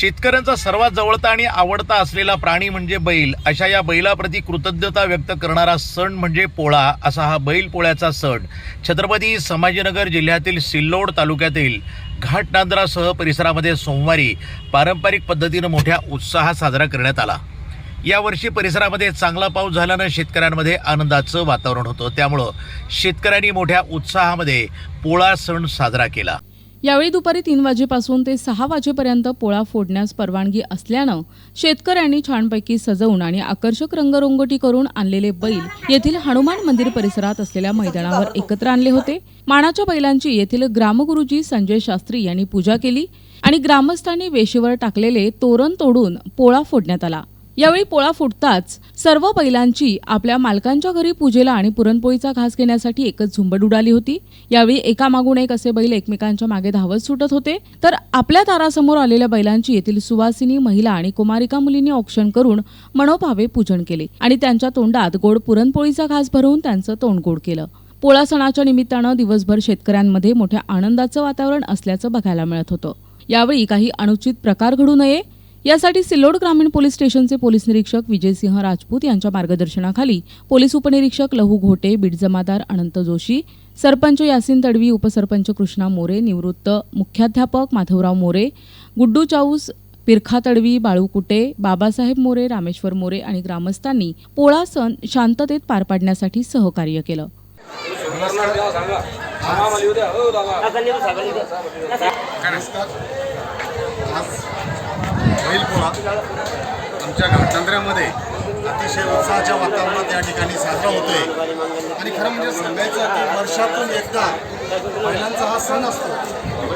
शेतकऱ्यांचा सर्वात जवळता आणि आवडता असलेला प्राणी म्हणजे बैल. अशा या बैलाप्रती कृतज्ञता व्यक्त करणारा सण म्हणजे पोळा. असा हा बैल पोळ्याचा सण. छत्रपती संभाजीनगर जिल्ह्यातील सिल्लोड तालुक्यातील घाटनांद्रासह परिसरामध्ये सोमवारी पारंपरिक पद्धतीनं मोठ्या उत्साहात साजरा करण्यात आला. यावर्षी परिसरामध्ये चांगला पाऊस झाल्यानं शेतकऱ्यांमध्ये आनंदाचं वातावरण होतं. त्यामुळं शेतकऱ्यांनी मोठ्या उत्साहामध्ये पोळा सण साजरा केला. यावेळी दुपारी तीन वाजेपासून ते सहा वाजेपर्यंत पोळा फोडण्यास परवानगी असल्यानं शेतकऱ्यांनी छानपैकी सजवून आणि आकर्षक रंगरंगोटी करून आणलेले बैल येथील हनुमान मंदिर परिसरात असलेल्या मैदानावर एकत्र आणले होते. मानाच्या बैलांची येथील ग्रामगुरुजी संजय शास्त्री यांनी पूजा केली आणि ग्रामस्थांनी वेशीवर टाकलेले तोरण तोडून पोळा फोडण्यात आला. यावेळी पोळा फुटताच सर्व बैलांची आपल्या मालकांच्या घरी पूजेला आणि पुरणपोळीचा घास घेण्यासाठी एकच झुंबड उडाली होती. यावेळी एकामागून एक असे बैल एकमेकांच्या मागे धावत सुटत होते. तर आपल्या तारासमोर आलेल्या बैलांची येथील सुवासिनी महिला आणि कुमारिका मुलींनी औक्षण करून मनोभावे पूजन केले आणि त्यांच्या तोंडात गोड पुरणपोळीचा घास भरवून त्यांचं तोंड गोड केलं. पोळा सणाच्या निमित्तानं दिवसभर शेतकऱ्यांमध्ये मोठ्या आनंदाचं वातावरण असल्याचं बघायला मिळत होतं. यावेळी काही अनुचित प्रकार घडू नये यासाठी सिल्लोड ग्रामीण पोलीस स्टेशनचे पोलीस निरीक्षक विजयसिंह राजपूत यांच्या मार्गदर्शनाखाली पोलीस उपनिरीक्षक लहू घोटे बीड जमादार अनंत जोशी सरपंच यासिन तडवी उपसरपंच कृष्णा मोरे निवृत्त मुख्याध्यापक माधवराव मोरे गुड्डू चाऊस पिरखा तडवी बाळू कुटे बाबासाहेब मोरे रामेश्वर मोरे आणि ग्रामस्थांनी पोळा सण शांततेत पार पाडण्यासाठी सहकार्य केलं. आज बैलपोळा आमच्या घाटनांद्र्यामध्ये अतिशय उत्साहाच्या वातावरणात या ठिकाणी साजरा होतोय. आणि खरं म्हणजे सांगायचं की वर्षातून एकदा बैलांचा हा सण असतो.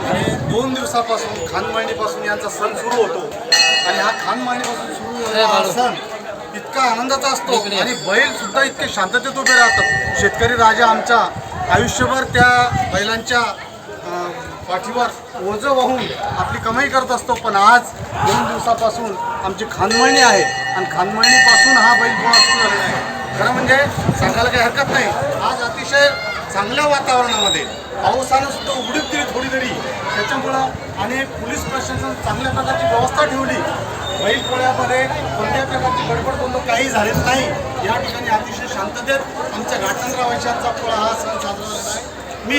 आणि दोन दिवसापासून खानमांडीपासून यांचा सण सुरू होतो. आणि हा खानमांडीपासून सुरू होणारा हा सण इतका आनंदाचा असतो आणि बैल सुद्धा इतके शांततेत उभे राहतात. शेतकरी राजा आमचा आयुष्यभर त्या बैलांच्या पाठीवर ओझं वाहून आपली कमाई करत असतो पण आज दोन दिवसापासून आमची खानमळणी आहे. आणि खानमळणीपासून हा बैलपोळा सुरू झालेला आहे. खरं म्हणजे सांगायला काही हरकत नाही. आज अतिशय चांगल्या वातावरणामध्ये पावसानं सुद्धा उघडीत दिली थोडी तरी त्याच्यामुळं आणि पोलीस प्रशासन चांगल्या प्रकारची व्यवस्था ठेवली. बैलपोळ्यामध्ये कोणत्या प्रकारची गडबड गोंधळ काही झालेलं नाही. या ठिकाणी अतिशय शांततेत आमच्या घाटनराव वैशांचा पोळा हा सण साजरा झालेला आहे. मी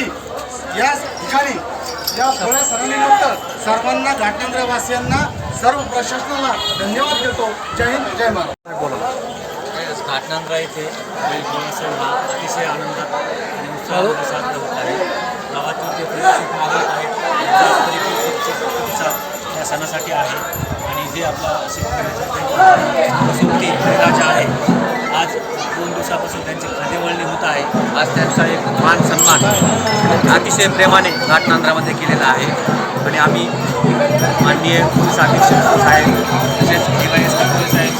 या ठिकाणी या पोळ्या सणानिमित्त सर्वांना घाटनांद्रावासियांना सर्व प्रशासनाला धन्यवाद देतो. जय हिंद जय महाराष्ट्र. घाटनांद्रा येथे बैलपोळा हा अतिशय आनंदात आणि उत्साहामध्ये साजरा होत आहे. गावातील जे नागरिक आहेत या सणासाठी आहे. आणि जे आपला शेतकऱ्याचा राजा आहे आज दोन दिवसापासून त्यांची खादेवळणी होत आहे. आज त्यांचा एक मान सन्मान. अतिशय प्रेमाने घाटनांद्रामध्ये केलेला आहे. आणि आम्ही माननीय पोलीस अधीक्षक साहेब तसेच डीवायएसपी पोलीस साहेब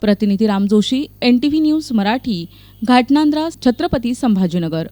प्रतिनिधी राम जोशी एनटीव्ही न्यूज मराठी घाटनांद्रा छत्रपती संभाजीनगर.